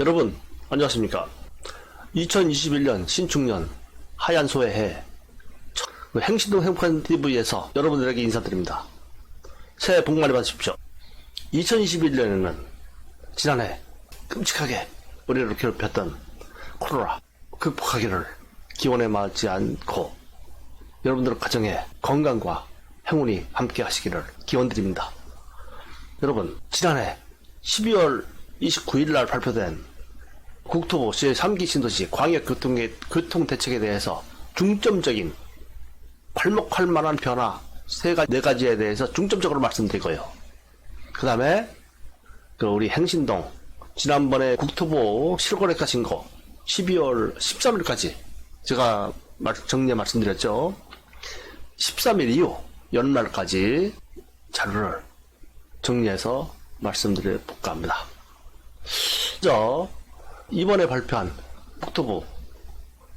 여러분, 안녕하십니까. 2021년 신축년 하얀 소의 해 첫- 그 행신동 행복한 TV에서 여러분들에게 인사드립니다. 새해 복 많이 받으십시오. 2021년에는 지난해 끔찍하게 우리를 괴롭혔던 코로나 극복하기를 기원에 말지 않고 여러분들 가정에 건강과 행운이 함께 하시기를 기원드립니다. 여러분, 지난해 12월 29일 날 발표된 국토부 제3기 신도시 광역교통의 교통대책에 대해서 중점적인 괄목할 만한 변화 세 가지, 네 가지에 대해서 중점적으로 말씀드리고요. 그 다음에 그 우리 행신동 지난번에 국토부 실거래가 신고 12월 13일까지 제가 말- 정리해 말씀드렸죠. 13일 이후 연말까지 자료를 정리해서 말씀드려 볼까 합니다. 먼저 이번에 발표한 국토부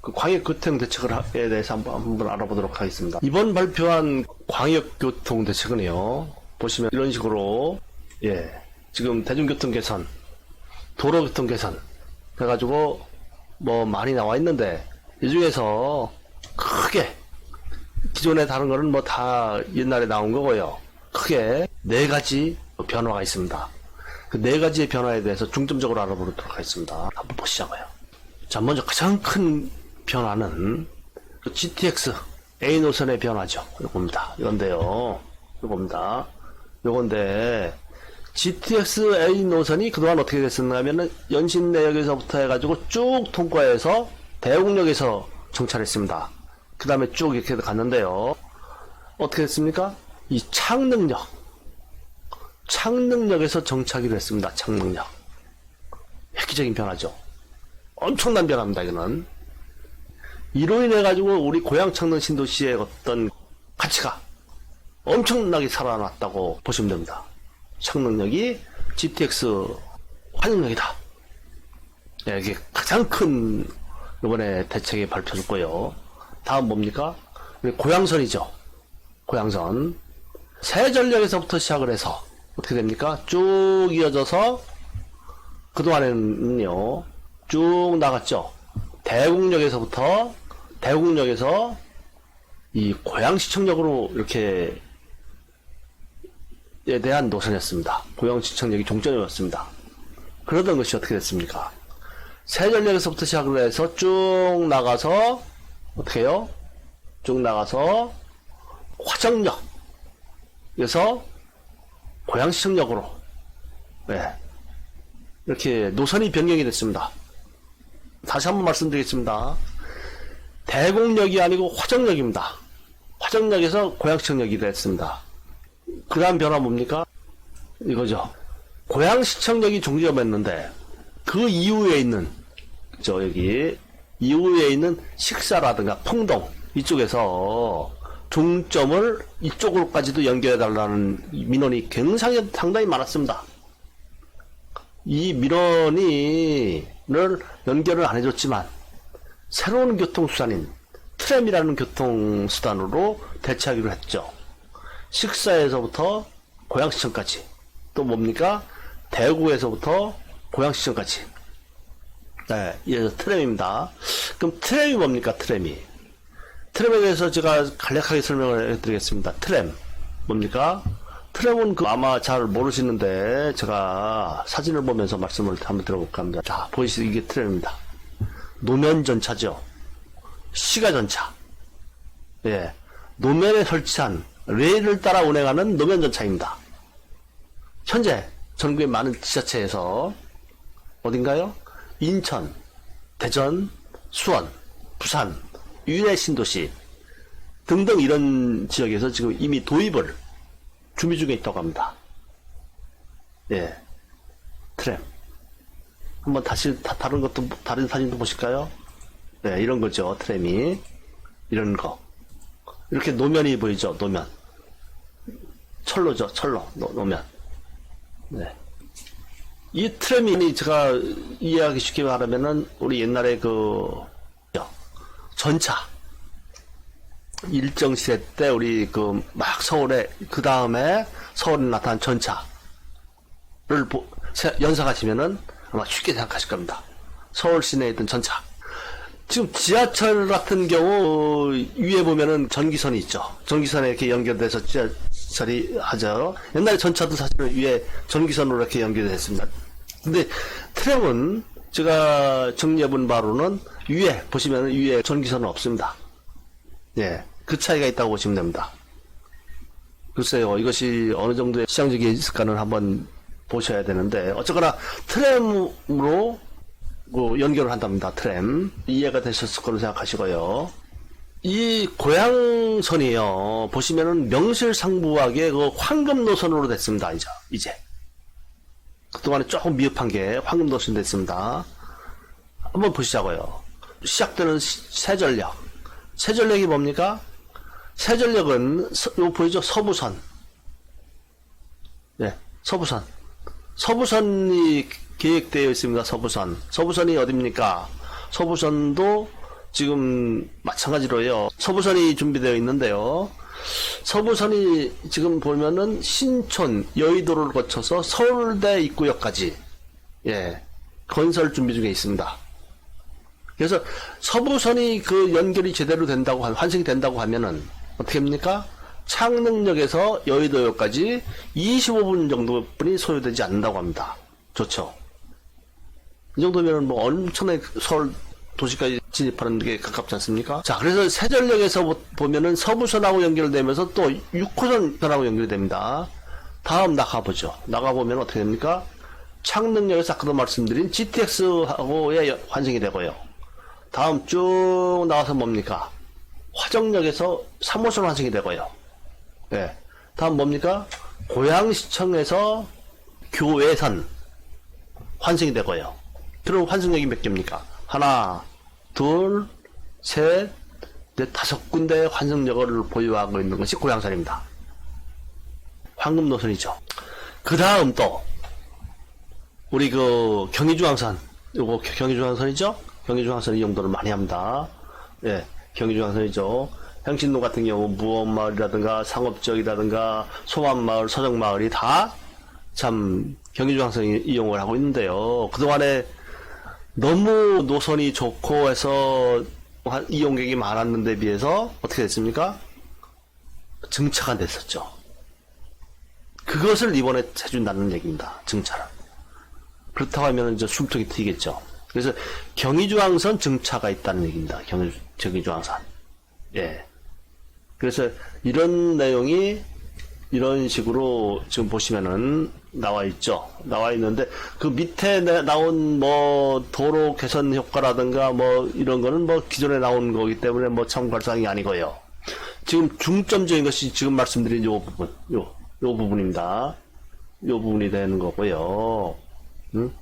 그 광역교통 대책에 대해서 한번, 한번 알아보도록 하겠습니다. 이번 발표한 광역교통 대책은요, 보시면 이런 식으로, 예, 지금 대중교통 개선, 도로교통 개선, 해가지고 뭐 많이 나와 있는데, 이 중에서 크게, 기존에 다른 거는 뭐 다 옛날에 나온 거고요. 크게 네 가지 변화가 있습니다. 그 네 가지의 변화에 대해서 중점적으로 알아보도록 하겠습니다. 한번 보시자고요. 자, 먼저 가장 큰 변화는 그 GTX A 노선의 변화죠. 이겁니다. 이건데요. 이겁니다. 요건데 GTX A 노선이 그동안 어떻게 됐었나 하면은 연신 내역에서부터 해가지고 쭉 통과해서 대곡역에서 정찰했습니다. 그 다음에 쭉 이렇게 갔는데요. 어떻게 됐습니까? 이 창릉역. 창릉역에서 정착이 됐습니다. 창릉역. 획기적인 변화죠. 엄청난 변화입니다. 이거는. 이로 인해 가지고 우리 고향 창릉 신도시의 어떤 가치가 엄청나게 살아났다고 보시면 됩니다. 창릉역이 GTX 환영역이다. 네, 이게 가장 큰 이번에 대책이 발표됐고요. 다음 뭡니까? 우리 고양선이죠. 고양선. 세전역에서부터 시작을 해서 어떻게 됩니까? 쭉 이어져서 그동안에는요, 쭉 나갔죠. 대국역에서부터, 대국역에서 이 고양시청역으로 이렇게 에 대한 노선이었습니다. 고양시청역이 종점이었습니다. 그러던 것이 어떻게 됐습니까? 세전역에서부터 시작을 해서 쭉 나가서 어떻게 해요? 쭉 나가서 화정역에서 고양시청역으로 네. 이렇게 노선이 변경이 됐습니다. 다시 한번 말씀드리겠습니다. 대곡역이 아니고 화정역입니다. 화정역에서 고양시청역이 됐습니다. 그 다음 변화 뭡니까? 이거죠. 고양시청역이 종점했는데 그 이후에 있는 저 여기 이후에 있는 식사라든가 풍동 이쪽에서 중점을 이쪽으로까지도 연결해 달라는 민원이 굉장히 상당히 많았습니다. 이 민원이를 연결을 안 해줬지만 새로운 교통수단인 트램이라는 교통수단으로 대체하기로 했죠. 식사에서부터 고양시청까지 또 뭡니까 대구에서부터 고양시청까지 네, 이어서 트램입니다. 그럼 트램이 뭡니까 트램이 트램에 대해서 제가 간략하게 설명을 해드리겠습니다. 트램 뭡니까? 트램은 그 아마 잘 모르시는데 제가 사진을 보면서 말씀을 한번 들어볼까 합니다. 자 보이시죠? 이게 트램입니다. 노면 전차죠. 시가 전차. 예, 노면에 설치한 레일을 따라 운행하는 노면 전차입니다. 현재 전국의 많은 지자체에서 어딘가요? 인천, 대전, 수원, 부산, 유래 신도시 등등 이런 지역에서 지금 이미 도입을 준비 중에 있다고 합니다. 예. 트램. 한번 다시 다, 다른 것도 다른 사진도 보실까요? 네, 이런 거죠. 트램이 이런 거. 이렇게 노면이 보이죠. 노면. 철로죠. 철로. 노, 노면. 네. 이 트램이 제가 이해하기 쉽게 말하면은 우리 옛날에 그 전차 일정 시대 때 우리 그 막 서울에 그 다음에 서울에 나타난 전차를 보- 세- 연상하시면은 아마 쉽게 생각하실 겁니다. 서울 시내에 있던 전차. 지금 지하철 같은 경우 위에 보면은 전기선이 있죠. 전기선에 이렇게 연결돼서 지하철이 하죠. 옛날에 전차도 사실은 위에 전기선으로 이렇게 연결됐습니다. 근데 트램은 제가 정리해본 바로는 위에 보시면 위에 전기선은 없습니다. 예, 그 차이가 있다고 보시면 됩니다. 글쎄요, 이것이 어느 정도의 시장적이 있을까는 한번 보셔야 되는데, 어쨌거나 트램으로 그 연결을 한답니다. 트램. 이해가 되셨을 거로 생각하시고요. 이 고향선이요, 보시면은 명실상부하게 그 황금 노선으로 됐습니다, 이제. 이제. 그동안에 조금 미흡한 게 황금 노선이 됐습니다. 한번 보시자고요. 시작되는 시- 세전력. 세전력이 뭡니까? 세전력은 서, 요 보이죠? 서부선. 네, 서부선. 서부선이 계획되어 있습니다. 서부선. 서부선이 어딥니까? 서부선도 지금 마찬가지로요. 서부선이 준비되어 있는데요. 서부선이 지금 보면은 신촌, 여의도를 거쳐서 서울대 입구역까지 예 건설 준비 중에 있습니다. 그래서 서부선이 그 연결이 제대로 된다고 하- 환승이 된다고 하면은 어떻게 합니까? 창릉역에서 여의도역까지 25분 정도뿐이 소요되지 않는다고 합니다. 좋죠. 이 정도면 뭐 엄청나게 서울 도시까지 진입하는 게 가깝지 않습니까? 자, 그래서 세전역에서 보- 보면은 서부선하고 연결되면서 또 6호선 선하고 연결이 됩니다. 다음 나가보죠. 나가보면 어떻게 됩니까? 창릉역에서 아까도 말씀드린 GTX하고의 여- 환승이 되고요. 다음 쭉 나가서 뭡니까? 화정역에서 3호선 환승이 되고요. 예. 다음 뭡니까? 고양시청에서 교외선 환승이 되고요. 그럼 환승역이 몇 개입니까? 하나, 둘, 셋, 넷, 다섯 군데 환승역을 보유하고 있는 것이 고양선입니다. 황금 노선이죠. 그 다음 또, 우리 그 경의중앙선, 요거 겨- 경의중앙선이죠? 경의중앙선 이 정도를 많이 합니다. 예, 경의중앙선이죠. 향신로 같은 경우 무원마을이라든가 상업지역이라든가 소만마을, 서정마을이 다 참 경의중앙선 이- 이용을 하고 있는데요. 그동안에 너무 노선이 좋고 해서 한- 이용객이 많았는데 비해서 어떻게 됐습니까? 증차가 됐었죠. 그것을 이번에 해준다는 얘기입니다. 증차를. 그렇다고 하면 이제 숨통이 트이겠죠. 그래서 경의중앙선 증차가 있다는 얘기입니다. 경의, 경의중앙선. 예. 그래서 이런 내용이 이런 식으로 지금 보시면은 나와 있죠. 나와 있는데 그 밑에 내- 나온 뭐 도로 개선 효과라든가 뭐 이런 거는 뭐 기존에 나온 거기 때문에 뭐 참고할 사항이 아니고요. 지금 중점적인 것이 지금 말씀드린 요 부분, 요, 요 부분입니다. 요 부분이 되는 거고요. 음?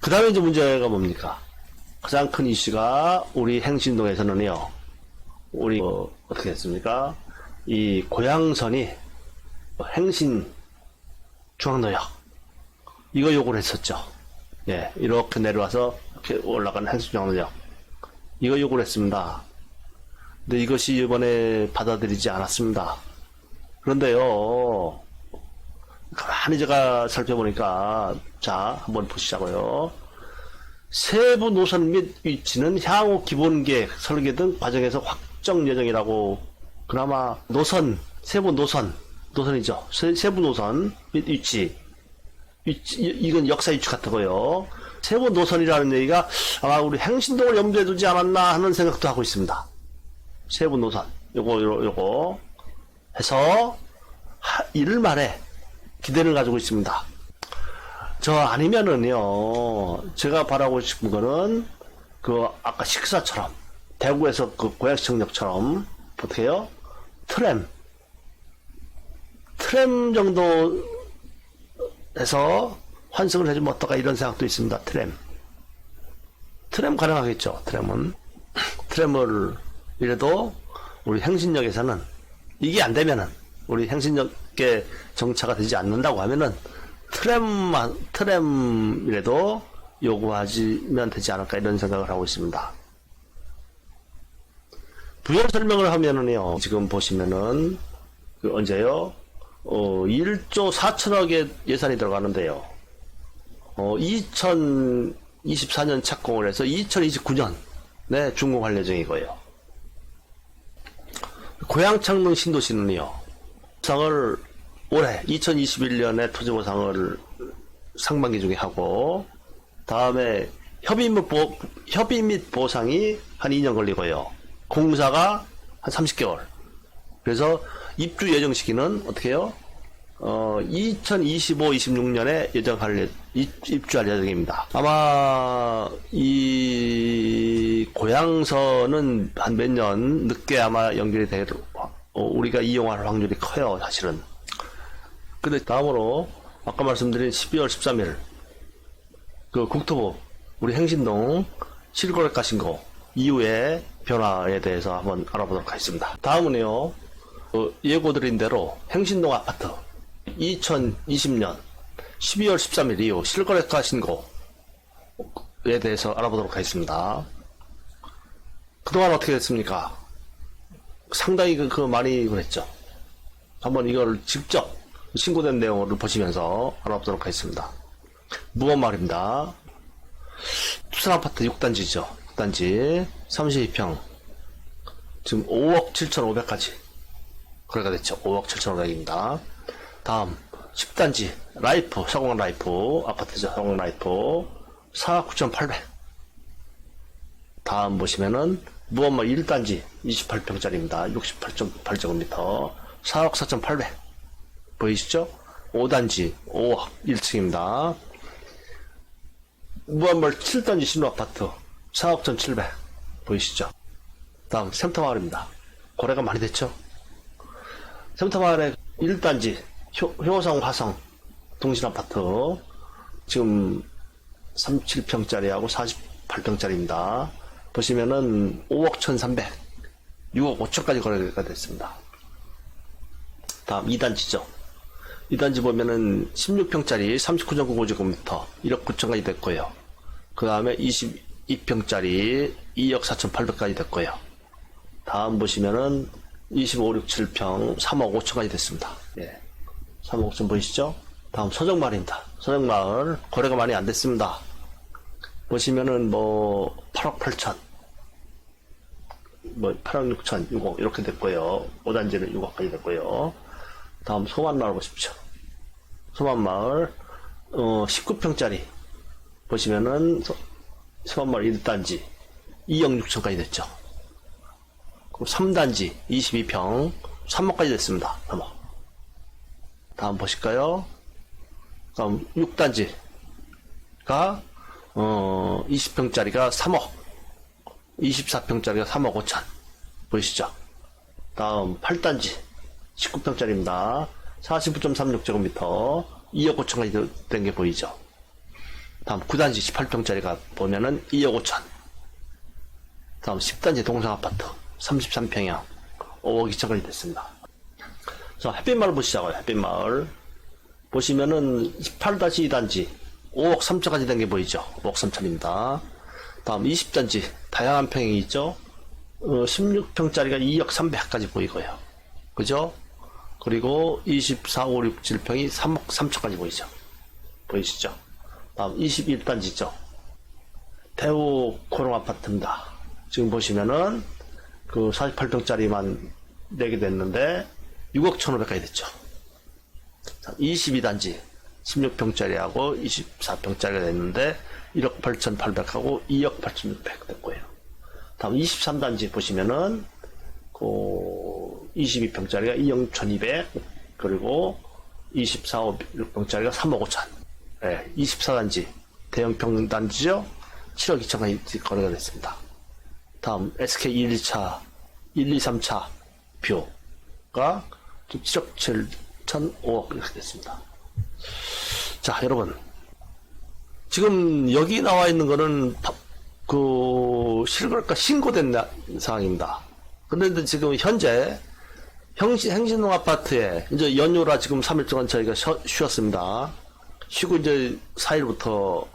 그 다음에 이제 문제가 뭡니까? 가장 큰 이슈가 우리 행신동에서는요, 우리, 어, 어떻게 됐습니까? 이 고양선이 행신 중앙로역, 이거 요구를 했었죠. 예, 이렇게 내려와서 이렇게 올라가는 행신 중앙로역. 이거 요구를 했습니다. 근데 이것이 이번에 받아들이지 않았습니다. 그런데요, 가만히 제가 살펴보니까, 자, 한번 보시자고요. 세부 노선 및 위치는 향후 기본 계획, 설계 등 과정에서 확정 예정이라고, 그나마 노선, 세부 노선, 노선이죠. 세, 세부 노선 및 위치. 위치, 이- 이건 역사 위치 같고요. 세부 노선이라는 얘기가 아마 우리 행신동을 염두에 두지 않았나 하는 생각도 하고 있습니다. 세부 노선. 요거, 요거, 요거. 해서, 하, 일말에 기대를 가지고 있습니다. 저 아니면은요, 제가 바라고 싶은 거는, 그, 아까 식사처럼, 대구에서 그 고양시청역처럼, 어떻게 해요? 트램. 트램 정도 해서 환승을 해주면 어떨까 이런 생각도 있습니다. 트램. 트램 가능하겠죠. 트램은. 트램을 이래도 우리 행신역에서는 이게 안 되면은 우리 행신역에 정차가 되지 않는다고 하면은 트램만 트램이라도 요구하지면 되지 않을까 이런 생각을 하고 있습니다. 부연 설명을 하면은요 지금 보시면은 그 언제요? 어 1조 4천억의 예산이 들어가는데요. 어, 2024년 착공을 해서 2029년에 준공할 예정이고요. 고양창릉 신도시는요, 상을 올해 2021년에 토지보상을 상반기 중에 하고, 다음에 협의 및, 보, 협의 및 보상이 한 2년 걸리고요. 공사가 한 30개월. 그래서 입주 예정 시기는 어떻게 해요? 어, 2025, 26년에 예정할, 예- 입- 입주할 예정입니다. 아마, 이, 고향서는 한 몇 년 늦게 아마 연결이 될, 어, 우리가 이용할 확률이 커요, 사실은. 근데 다음으로, 아까 말씀드린 12월 13일, 그 국토부, 우리 행신동 실거래가 신고 이후의 변화에 대해서 한번 알아보도록 하겠습니다. 다음은요, 어, 예고드린 대로 행신동 아파트 2020년 12월 13일 이후 실거래가 신고에 대해서 알아보도록 하겠습니다. 그동안 어떻게 됐습니까? 상당히 그, 그 많이 그랬죠. 한번 이걸 직접 신고된 내용을 보시면서 알아보도록 하겠습니다. 무언 말입니다. 투산 아파트 6단지죠. 6단지 32평 지금 5억 7,500까지 거래가 됐죠. 5억 7,500입니다. 다음 10단지 라이프 서공 라이프 아파트죠. 서공 라이프 4억 9,800 다음 보시면은 무엄마 1단지 28평짜리입니다. 68.8제곱미터 4억 4,800 보이시죠? 5단지 5억 1층입니다. 무한몰 7단지 신호 아파트 4억 1,700 보이시죠? 다음 센터마을입니다. 거래가 많이 됐죠? 센터마을의 1단지 효, 효성 화성 동신 아파트 지금 37평짜리하고 48평짜리입니다. 보시면은 5억 1,300 6억 5천까지 거래가 됐습니다. 다음 2단지죠. 2단지 보면은 16평짜리 39.99제곱미터 1억 9천까지 됐고요. 그 다음에 22평짜리 2억 4,800까지 됐고요. 다음 보시면은 25, 6, 7평 3억 5천까지 됐습니다. 예. 3억 5천 보이시죠? 다음 서정마을입니다. 서정마을 거래가 많이 안 됐습니다. 보시면은 뭐 8억 8천 뭐 8억 6천 6억 이렇게 됐고요. 5단지는 6억까지 됐고요. 다음 소만마을 보십시오. 소만마을 어, 19평짜리 보시면은 소, 소만마을 1단지 2억 6천까지 됐죠. 그리고 3단지 22평 3억까지 됐습니다. 3억. 다음 보실까요? 다음 6단지가 어, 20평짜리가 3억 24평짜리가 3억 5천 보이시죠? 다음 8단지 19평짜리입니다. 49.36제곱미터 2억 5천까지 된 게 보이죠? 다음 9단지 18평짜리가 보면은 2억 5천 다음 10단지 동상아파트 33평형 5억 2천까지 됐습니다. 자, 햇빛마을 보시자고요. 햇빛마을 보시면은 18-2단지 5억 3천까지 된 게 보이죠? 5억 3천입니다. 다음 20단지 다양한 평이 있죠? 어, 16평짜리가 2억 300까지 보이고요. 그죠? 그리고 24, 5, 6, 7평이 3억 3천까지 보이죠? 보이시죠? 다음 21단지죠? 대우 코롱 아파트입니다. 지금 보시면은 그 48평짜리만 내게 됐는데 6억 1,500까지 됐죠. 22단지 16평짜리하고 24평짜리가 됐는데 1억 8,800하고 2억 8,600 됐고요. 다음 23단지 보시면은 그 22평짜리가 2억 1,200 그리고 24, 6평짜리가 3억 5천. 네, 24단지 대형 평 단지죠. 7억 2천까지 거래가 됐습니다. 다음 SK 1, 2차, 1, 2, 3차 뷰가 7억 7천 5억 이렇게 됐습니다. 자, 여러분. 지금 여기 나와 있는 거는 파- 그 실거래가 신고된 나- 상황입니다. 근데 지금 현재 형신, 행신동 아파트에 이제 연휴라 지금 3일 동안 저희가 쉬, 쉬었습니다. 쉬고 이제 4일부터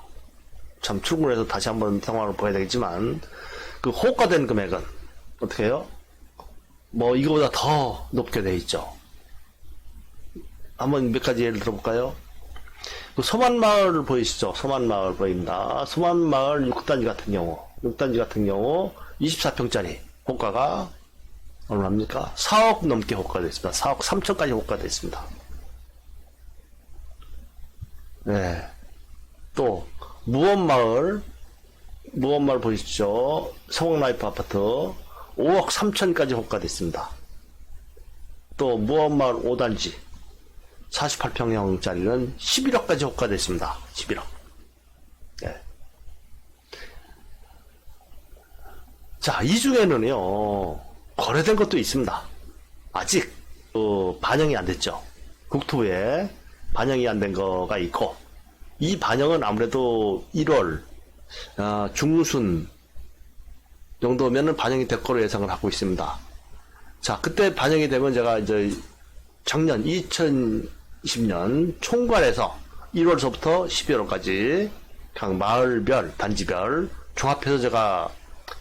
참 출근해서 다시 한번 상황을 보야 되겠지만 그 호가된 금액은 어떻게 해요? 뭐 이거보다 더 높게 돼 있죠. 한번 몇 가지 예를 들어볼까요? 그 소만마을 보이시죠? 소만마을 보입니다. 소만마을 6단지 같은 경우, 6단지 같은 경우 24평짜리 호가가 얼마입니까? 4억 넘게 호가되어 있습니다. 4억 3천까지 호가되어 있습니다. 네. 또 무원마을 무원마을 보이시죠? 성원라이프 아파트 5억 3천까지 호가되어 있습니다. 또 무원마을 5단지 48평형짜리는 11억까지 호가됐습니다. 11억. 네. 자, 이 중에는요, 거래된 것도 있습니다. 아직, 어, 반영이 안 됐죠. 국토부에 반영이 안 된 거가 있고, 이 반영은 아무래도 1월, 어, 중순 정도면은 반영이 될 거로 예상을 하고 있습니다. 자, 그때 반영이 되면 제가 이제 작년 2020년 총괄해서 1월서부터 12월까지 각 마을별, 단지별 종합해서 제가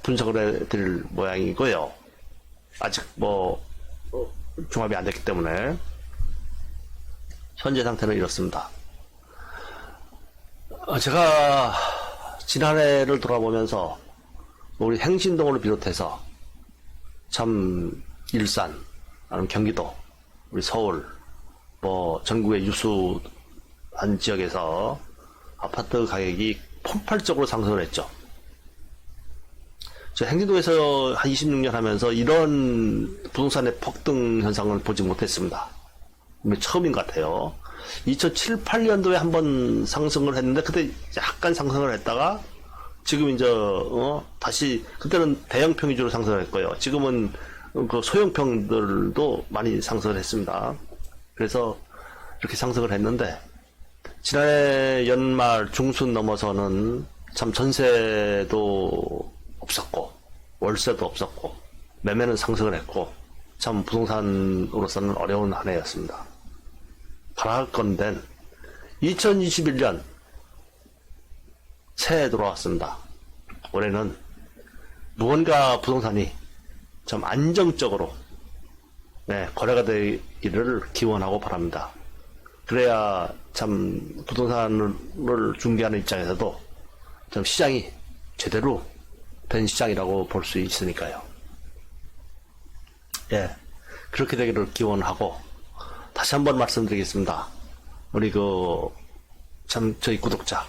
분석을 해드릴 모양이고요. 아직 뭐 어, 종합이 안 됐기 때문에 현재 상태는 이렇습니다. 어, 제가 지난해를 돌아보면서 우리 행신동을 비롯해서 참 일산, 아니면 경기도, 우리 서울, 뭐 전국의 유수한 지역에서 아파트 가격이 폭발적으로 상승을 했죠. 저 행진도에서 한 26년 하면서 이런 부동산의 폭등 현상을 보지 못했습니다. 처음인 것 같아요. 2007, 8년도에 한번 상승을 했는데 그때 약간 상승을 했다가 지금 이제 어, 다시 그때는 대형평 위주로 상승을 했고요. 지금은 그 소형평들도 많이 상승을 했습니다. 그래서 이렇게 상승을 했는데 지난해 연말 중순 넘어서는 참 전세도 없었고 월세도 없었고 매매는 상승을 했고 참 부동산으로서는 어려운 한 해였습니다. 바랄건된 2021년 새해 들어왔습니다. 올해는 무언가 부동산이 좀 안정적으로 네, 거래가 되기를 기원하고 바랍니다. 그래야 참 부동산을 중개하는 입장에서도 좀 시장이 제대로 된 시장이라고 볼 수 있으니까요. 예, 그렇게 되기를 기원하고 다시 한번 말씀드리겠습니다. 우리 그 참 저희 구독자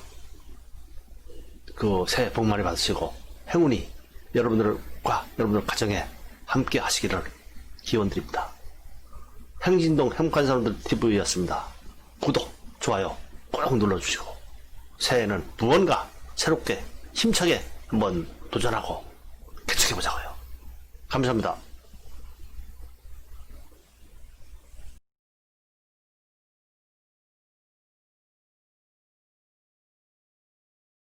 그 새해 복 많이 받으시고 행운이 여러분들과 여러분들 가정에 함께 하시기를 기원 드립니다. 행진동 행복한 사람들 TV였습니다. 구독, 좋아요 꼭 눌러주시고 새해에는 무언가 새롭게 힘차게 한번 도전하고 개척해보자고요. 감사합니다.